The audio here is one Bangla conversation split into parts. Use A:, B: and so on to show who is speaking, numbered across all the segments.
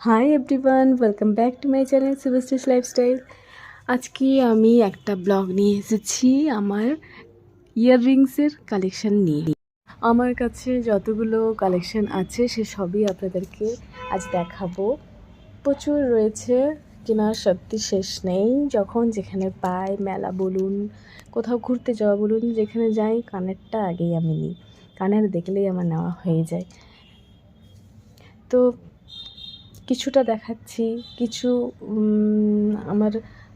A: Hi everyone welcome back to my channel সুভাস্টিস lifestyle আজকে আমি একটা ব্লগ নিয়ে এসেছি আমার ইয়াররিংসের কালেকশন নিয়ে। আমার কাছে যতগুলো কালেকশন আছে, সে সবই আপনাদেরকে আজ দেখাবো। প্রচুর রয়েছে কেনার সত্যি শেষ নেই। যখন যেখানে পাই, মেলা বলুন, কোথাও ঘুরতে যাওয়া বলুন, যেখানে যাই, কানেরটা আগেই আমি নিই। কানের দেখলেই আমার নেওয়া হয়ে যায়। তো কিছুটা দেখাচ্ছি। কিছু আমার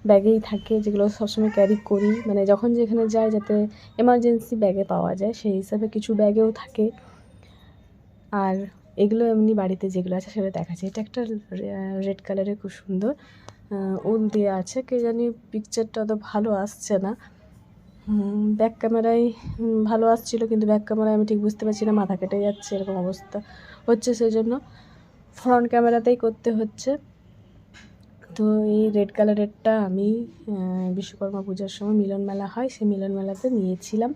A: ব্যাগেই থাকে যেগুলো সবসময় ক্যারি করি। মানে যখন যেখানে যাই যাতে এমার্জেন্সি ব্যাগে পাওয়া যায়, সেই হিসাবে কিছু ব্যাগেও থাকে। আর এগুলো এমনি বাড়িতে যেগুলো আছে সেগুলো দেখাচ্ছে। এটা একটা রেড কালারের খুব সুন্দর। উল দিয়ে আছে। কে জানি পিকচারটা অত ভালো আসছে না। ব্যাক ক্যামেরায় ভালো আসছিল, কিন্তু ব্যাক ক্যামেরায় আমি ঠিক বুঝতে পারছি না, মাথা কেটে যাচ্ছে, এরকম অবস্থা হচ্ছে সেই জন্য ফ্রন্ট ক্যামেরাতেই করতে হচ্ছে। তো এই রেড কালারেরটা আমি বিশ্বকর্মা পূজার সময় মিলন মেলা হয়, সেই মিলন মেলাতে নিয়েছিলাম।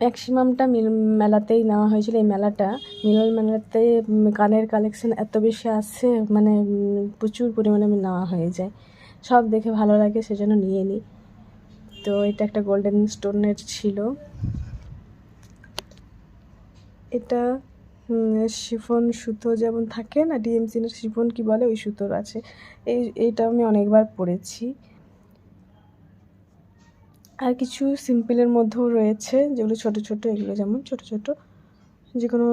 A: ম্যাক্সিমামটা মিলন মেলাতেই নেওয়া হয়েছিল। এই মেলাটা, মিলন মেলাতে কানের কালেকশন এত বেশি আসে মানে প্রচুর পরিমাণে নেওয়া হয়ে যায়। সব দেখে ভালো লাগে, সেজন্য নিয়ে নিই তো এটা একটা গোল্ডেন স্টোনের ছিল। এটা শিফন সুতো যেমন থাকে না ডিএমসিনের শিফন কি বলে, ওই সুতোর আছে। এই, এইটা আমি অনেকবার পরেছি। আর কিছু সিম্পলের মধ্যেও রয়েছে, যেগুলো ছোট ছোট, এগুলো যেমন ছোট ছোট। যে কোনো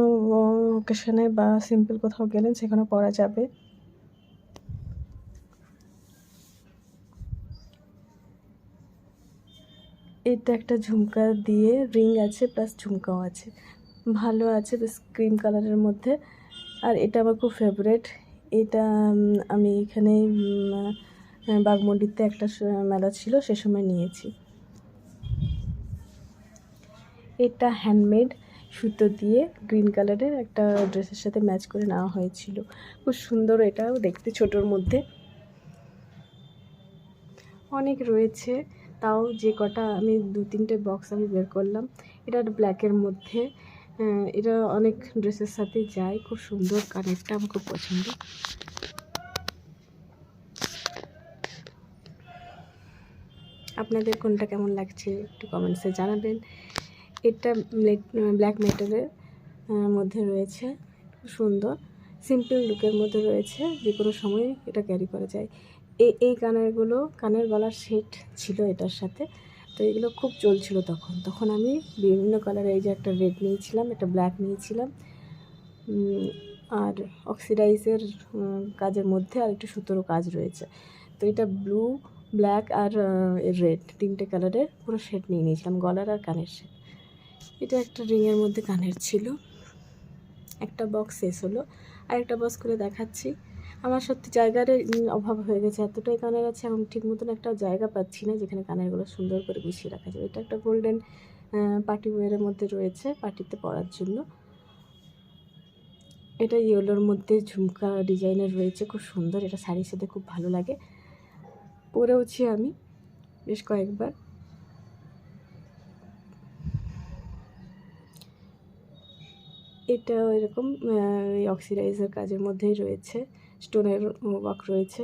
A: ওকেশনে বা সিম্পল কোথাও গেলেন সেখানে পরা যাবে। এটা একটা ঝুমকা দিয়ে রিং আছে প্লাস ঝুমকাও আছে। ভালো আছে বেশ ক্রিম কালারের মধ্যে। আর এটা আমার খুব ফেভারেট এটা আমি এখানে বাগমন্ডিতে একটা মেলা ছিল, সে সময় নিয়েছি। এটা হ্যান্ডমেড সুতো দিয়ে গ্রিন কালারের একটা ড্রেসের সাথে ম্যাচ করে নেওয়া হয়েছিল। খুব সুন্দর এটাও দেখতে ছোটোর মধ্যে। অনেক রয়েছে। তাও যে কটা আমি দু তিনটে বক্স আমি বের করলাম। এটা ব্ল্যাকের মধ্যে। এটা অনেক ড্রেসের সাথে যায়, খুব সুন্দর, কানেরটা আমার খুব পছন্দ। আপনাদের কোনটা কেমন লাগছে একটু কমেন্টসে জানাবেন। এটা ব্ল্যাক মেটালের মধ্যে রয়েছে, খুব সুন্দর। সিম্পল লুকের মধ্যে রয়েছে, যে কোনো সময় এটা ক্যারি করা যায়। এই এই কানেরগুলো কানের গলার সেট ছিল এটার সাথে। তো এগুলো খুব চলছিল তখন। তখন আমি বিভিন্ন কালারের এই যে একটা রেড নিয়েছিলাম, একটা ব্ল্যাক নিয়েছিলাম। আর অক্সিডাইজের কাজের মধ্যে আর একটু সুতোরও কাজ রয়েছে। তো এটা ব্লু ব্ল্যাক আর রেড তিনটে কালারের পুরো সেট নিয়ে নিয়েছিলাম, গলার আর কানের সেট এটা একটা রিংয়ের মধ্যে কানের ছিল। একটা বক্স শেষ হলো। আর একটা বক্স করে দেখাচ্ছি। আমার সত্যি জায়গার অভাব হয়ে গেছে। এতটাই কানের আছে এখন ঠিক মতন একটা জায়গা পাচ্ছি না যেখানে কানেরগুলো সুন্দর করে গুছিয়ে রাখা যাবে। এটা একটা গোল্ডেন পার্টি ওয়ারের মধ্যে রয়েছে পার্টিতে পরার জন্য। এটা ইয়েলোর মধ্যে ঝুমকা ডিজাইনের রয়েছে, খুব সুন্দর। এটা শাড়ির সাথে খুব ভালো লাগে। পরেওছি আমি বেশ কয়েকবার। এটাও এরকম অক্সিডাইজার কাজের মধ্যেই রয়েছে। স্টোনের ওয়ার্ক রয়েছে।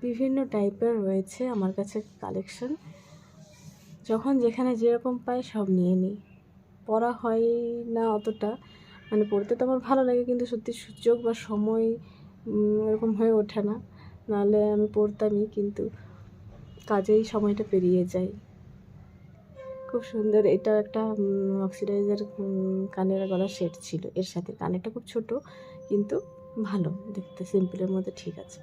A: বিভিন্ন টাইপের রয়েছে আমার কাছে কালেকশন। যখন যেখানে যেরকম পাই সব নিয়ে নিই। পড়া হয় না অতটা। মানে পড়তে তো আমার ভালো লাগে কিন্তু সত্যি সুযোগ বা সময় এরকম হয়ে ওঠে না। নাহলে আমি পড়তামই কিন্তু কাজেই সময়টা পেরিয়ে যায়। খুব সুন্দর। এটা একটা অক্সিডাইজার কানের গলার সেট ছিল। এর সাথে কানেরটা খুব ছোট, কিন্তু ভালো দেখতে সিম্পলের মধ্যে ঠিক আছে।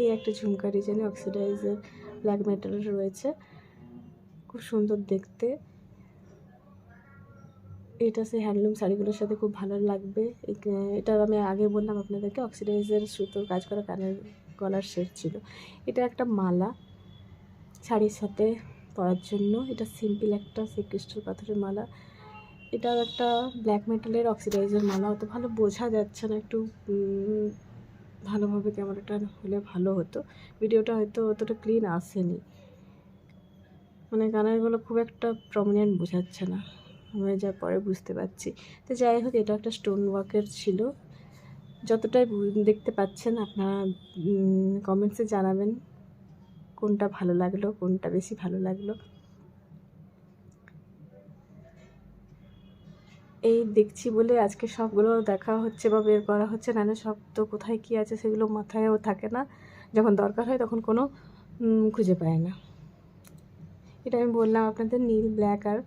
A: এই একটা ঝুমকা ডিজাইনে অক্সিডাইজার ব্ল্যাক মেটালের রয়েছে। খুব সুন্দর দেখতে। এটা সেই হ্যান্ডলুম শাড়িগুলোর সাথে খুব ভালো লাগবে। এটা আমি আগে বললাম আপনাদেরকে অক্সিডাইজের সুতোর কাজ করা কানের গলার সেট ছিল। এটা একটা মালা। শাড়ির সাথে পরার জন্য। এটা সিম্পল একটা ক্রিস্টাল পাথরের মালা। এটা একটা ব্ল্যাক মেটালের অক্সিডাইজার মালা। অত ভালো বোঝা যাচ্ছে না একটু ভালোভাবে ক্যামেরাটা হলে ভালো হতো। ভিডিওটা হয়তো অতটা ক্লিন আসেনি। মানে কানেরগুলো খুব একটা প্রমিনেন্ট বোঝাচ্ছে না। আমি যা পরে বুঝতে পারছি। তো যাই হোক, এটা একটা স্টোন ওয়ার্কের ছিল। যতটাই দেখতে পাচ্ছেন আপনারা কমেন্টসে জানাবেন কোনটা ভালো লাগল, কোনটা বেশি ভালো লাগল। এই দেখছি বলে আজকে সবগুলো দেখা হচ্ছে বা বের করা হচ্ছে নাহলে সব তো কোথায় কী আছে সেগুলো মাথায়ও থাকে না। যখন দরকার হয় তখন কোনো খুঁজে পায় না। এটা আমি বললাম আপনাদের নীল ব্ল্যাক আর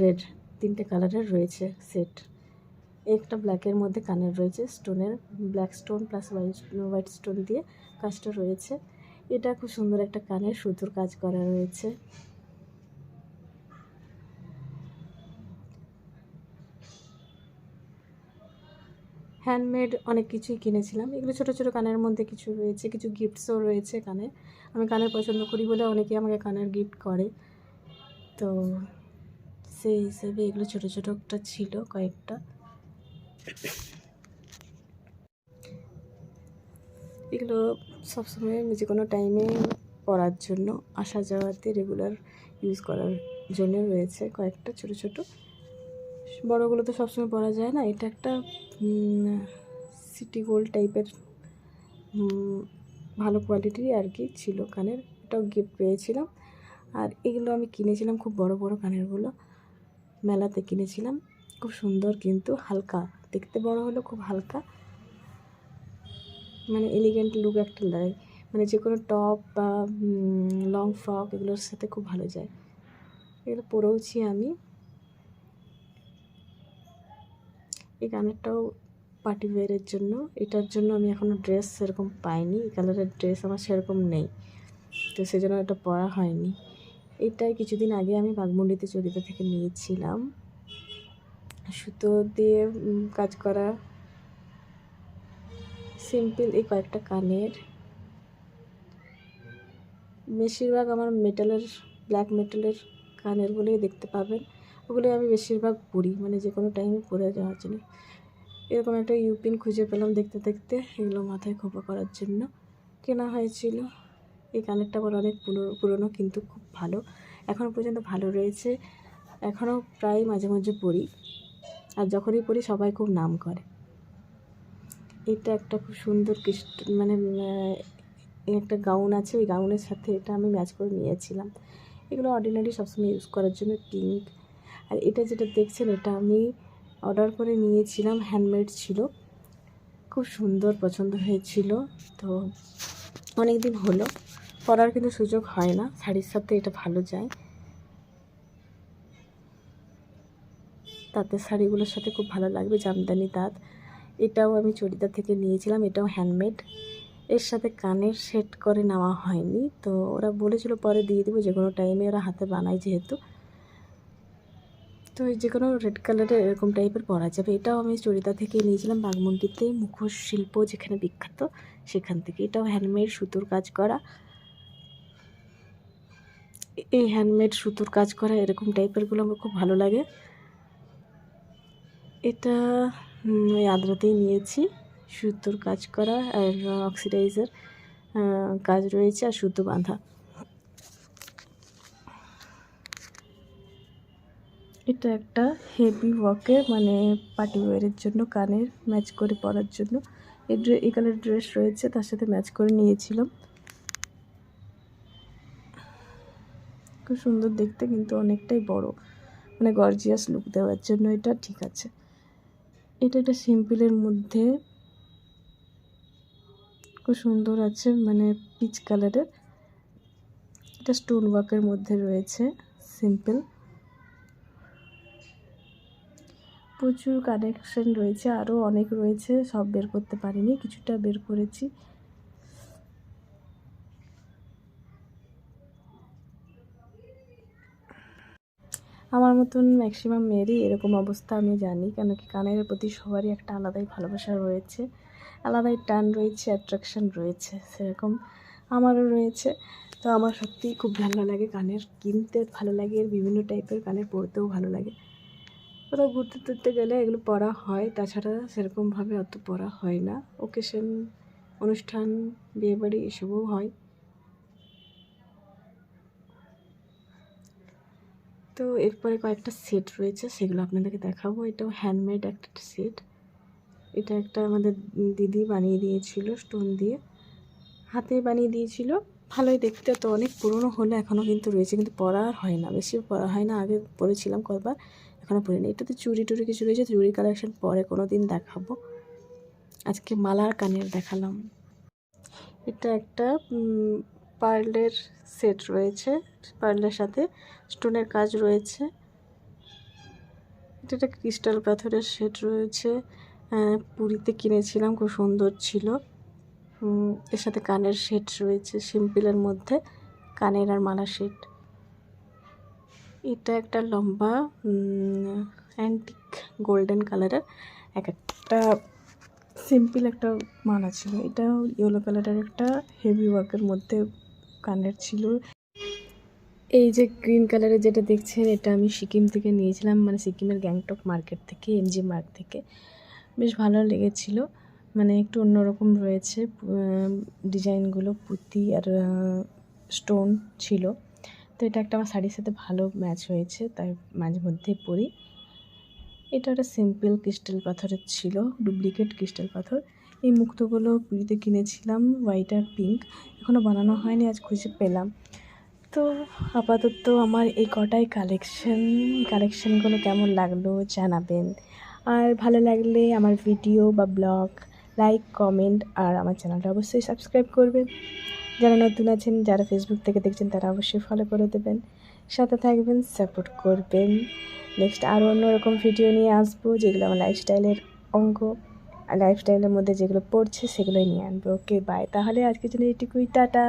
A: রেড তিনটে কালারের রয়েছে সেট একটা ব্ল্যাকের মধ্যে কানের রয়েছে স্টোনের black stone plus white white stone দিয়ে কাজটা রয়েছে। এটা খুব সুন্দর একটা কানের সুতোর কাজ করা রয়েছে। হ্যান্ডমেড অনেক কিছুই কিনেছিলাম। এগুলো ছোটো ছোটো কানের মধ্যে কিছু রয়েছে, কিছু গিফটসও রয়েছে কানে আমি কানের পছন্দ করি বলে অনেকে আমাকে কানের গিফট করে। তো সেই হিসেবে এগুলো ছোটো ছোটো একটা ছিল কয়েকটা। এগুলো সবসময় যে কোনো টাইমে পরার জন্য, আসা যাওয়াতে রেগুলার ইউজ করার জন্য রয়েছে কয়েকটা ছোটো ছোটো। বড়গুলো তো সবসময় পরা যায় না, এটা একটা সিটি গোল্ড টাইপের ভালো কোয়ালিটির আর কি ছিল কানের, এটাও গিফট পেয়েছিলাম। আর এগুলো আমি কিনেছিলাম, খুব বড় বড় কানেরগুলো, মেলাতে কিনেছিলাম। খুব সুন্দর কিন্তু, হালকা। দেখতে বড় হলো খুব হালকা। মানে এলিগেন্ট লুক একটা লাগে মানে যে কোনো টপ বা লং ফ্রক এগুলোর সাথে খুব ভালো যায়। এগুলো পরেওছি আমি। এই কানেরটাও পার্টি ওয়্যারের জন্য। এটার জন্য আমি এখনও ড্রেস সেরকম পাইনি। এই কালারের ড্রেস আমার সেরকম নেই। তো সেজন্য এটা পরা হয়নি। এটাই কিছুদিন আগে আমি বাগমুন্ডিতে চরিতা থেকে নিয়েছিলাম। সুতো দিয়ে কাজ করা। সিম্পল এই কয়েকটা কানের। বেশিরভাগ আমার মেটালের ব্ল্যাক মেটালের কানের কানেরগুলোই দেখতে পাবেন। ওগুলোই আমি বেশিরভাগ পরি মানে যে কোনো টাইমে পরে যাওয়ার জন্য। এরকম একটা ইউপিন খুঁজে পেলাম দেখতে দেখতে, এগুলো মাথায় খোপা করার জন্য। কেনা হয়েছিল। এই কানেরটা আমার অনেক পুরো- পুরনো, কিন্তু খুব ভালো। এখনও পর্যন্ত ভালো রয়েছে। এখনও প্রায় মাঝে মাঝে পরি। আর যখনই পড়ি সবাই খুব নাম করে। এটা একটা খুব সুন্দর কৃষ্ট মানে একটা গাউন আছে, ওই গাউনের সাথে এটা আমি ম্যাচ করে নিয়েছিলাম। এগুলো অর্ডিনারি সবসময় ইউজ করার জন্য পিঙ্ক আর এটা যেটা দেখছেন, এটা আমি অর্ডার করে নিয়েছিলাম হ্যান্ডমেড ছিল। খুব সুন্দর পছন্দ হয়েছিল। তো অনেক দিন হলো, পরার কিন্তু সুযোগ হয় না। শাড়ির সাথে এটা ভালো যায়। তাঁতের শাড়িগুলোর সাথে খুব ভালো লাগবে, জামদানি তাঁত। এটাও আমি চরিদা থেকে নিয়েছিলাম, এটাও হ্যান্ডমেড এর সাথে কানের সেট করে নেওয়া হয়নি, তো ওরা বলেছিল পরে দিয়ে দেবো, যে কোনো টাইমে ওরা হাতে বানায় যেহেতু। তো যে কোনো রেড কালারের এরকম টাইপের পরা যাবে, এটাও আমি চরিদা থেকে নিয়েছিলাম, বাগমুন্ডিতে মুখোশ শিল্প যেখানে বিখ্যাত, সেখান থেকে। এটাও হ্যান্ডমেড সুতোর কাজ করা। এই হ্যান্ডমেড সুতোর কাজ করা এরকম টাইপেরগুলো আমার খুব ভালো লাগে। এটা ওই আদ্রাতেই নিয়েছি। সুতোর কাজ করা আর অক্সিডাইজার কাজ রয়েছে আর সুতো বাঁধা। এটা একটা হেভি ওয়াকের মানে পার্টি ওয়ারের জন্য, কানের ম্যাচ করে পরার জন্য। এই এই কালার ড্রেস রয়েছে, তার সাথে ম্যাচ করে নিয়েছিলাম। খুব সুন্দর দেখতে, কিন্তু অনেকটাই বড়। মানে গর্জিয়াস লুক দেওয়ার জন্য এটা ঠিক আছে। এটা একটা সিম্পলের মধ্যে খুব সুন্দর আছে মানে পিচ কালারের। এটা স্টোন ওয়ার্কের মধ্যে রয়েছে, সিম্পল। প্রচুর কানেকশন রয়েছে আরও অনেক রয়েছে, সব বের করতে পারিনি, কিছুটা বের করেছি। আমার মতন ম্যাক্সিমাম মেয়েরই এরকম অবস্থা আমি জানি কেন কি কানের প্রতি সবারই একটা আলাদাই ভালোবাসা রয়েছে, আলাদাই টান রয়েছে অ্যাট্রাকশন রয়েছে, সেরকম আমারও রয়েছে। তো আমার সত্যিই খুব ভালো লাগে কানের, কিনতে ভালো লাগে বিভিন্ন টাইপের কানের পড়তেও ভালো লাগে। কোথাও ঘুরতে টুরতে গেলে এগুলো পরা হয়, তাছাড়া সেরকমভাবে অত পরা হয় না। ওকেশন অনুষ্ঠান, বিয়েবাড়ি এসবও হয়। তো এরপরে কয়েকটা সেট রয়েছে, সেগুলো আপনাদেরকে দেখাবো। এটাও হ্যান্ডমেড একটা সেট এটা একটা আমাদের দিদি বানিয়ে দিয়েছিল স্টোন দিয়ে। হাতে বানিয়ে দিয়েছিল। ভালোই দেখতে, তো অনেক পুরনো হলে এখনও কিন্তু রয়েছে, কিন্তু পরা হয় না। বেশি পরা হয় না, আগে পরেছিলাম কতবার এখনও পরিনি এটাতে চুরি টুরি কিছু রয়েছে চুরি কালেকশন পরে কোনো দিন দেখাবো। আজকে মালার কানের দেখালাম। এটা একটা পার্লের সেট রয়েছে, পার্লের সাথে স্টোনের কাজ রয়েছে। এটা একটা ক্রিস্টাল পাথরের সেট রয়েছে। পুরীতে কিনেছিলাম, খুব সুন্দর ছিল। এর সাথে কানের সেট রয়েছে, সিম্পলের মধ্যে কানের আর মালা সেট। এটা একটা লম্বা অ্যান্টিক গোল্ডেন কালারের এক একটা সিম্পল একটা মালা ছিল। এটা ইয়েলো কালারের একটা হেভি ওয়ার্কের মধ্যে কানের ছিল। এই যে গ্রিন কালারের যেটা দেখছেন, এটা আমি সিকিম থেকে নিয়েছিলাম। মানে সিকিমের গ্যাংটক মার্কেট থেকে এমজি মার্ক থেকে। বেশ ভালো লেগেছিল। মানে একটু অন্যরকম রয়েছে ডিজাইনগুলো, পুঁতি আর স্টোন ছিল। তো এটা একটা আমার শাড়ির সাথে ভালো ম্যাচ হয়েছে, তাই মাঝে মধ্যেই পরি। এটা একটা সিম্পল ক্রিস্টাল পাথরের ছিল, ডুপ্লিকেট ক্রিস্টাল পাথর। এই মুক্তগুলো পুরীতে কিনেছিলাম হোয়াইট আর পিঙ্ক এখনও বানানো হয়নি, আজ খুঁজে পেলাম। তো আপাতত আমার এই কটাই কালেকশন কালেকশনগুলো কেমন লাগল জানাবেন। আর ভালো লাগলে আমার ভিডিও বা ব্লগ লাইক কমেন্ট আর আমার চ্যানেলটা অবশ্যই সাবস্ক্রাইব করবেন। যারা নতুন আছেন, যারা ফেসবুক থেকে দেখছেন, তারা অবশ্যই ফলো করে দেবেন। সাথে থাকবেন সাপোর্ট করবেন। নেক্সট আরও অন্যরকম ভিডিও নিয়ে আসব, যেগুলো আমার লাইফস্টাইলের অঙ্গ। লাইফস্টাইলের মধ্যে যেগুলো পড়ছে সেগুলোই নিয়ে আনব। ওকে বাই তাহলে আজকের জন্য এটুকুই টাটা।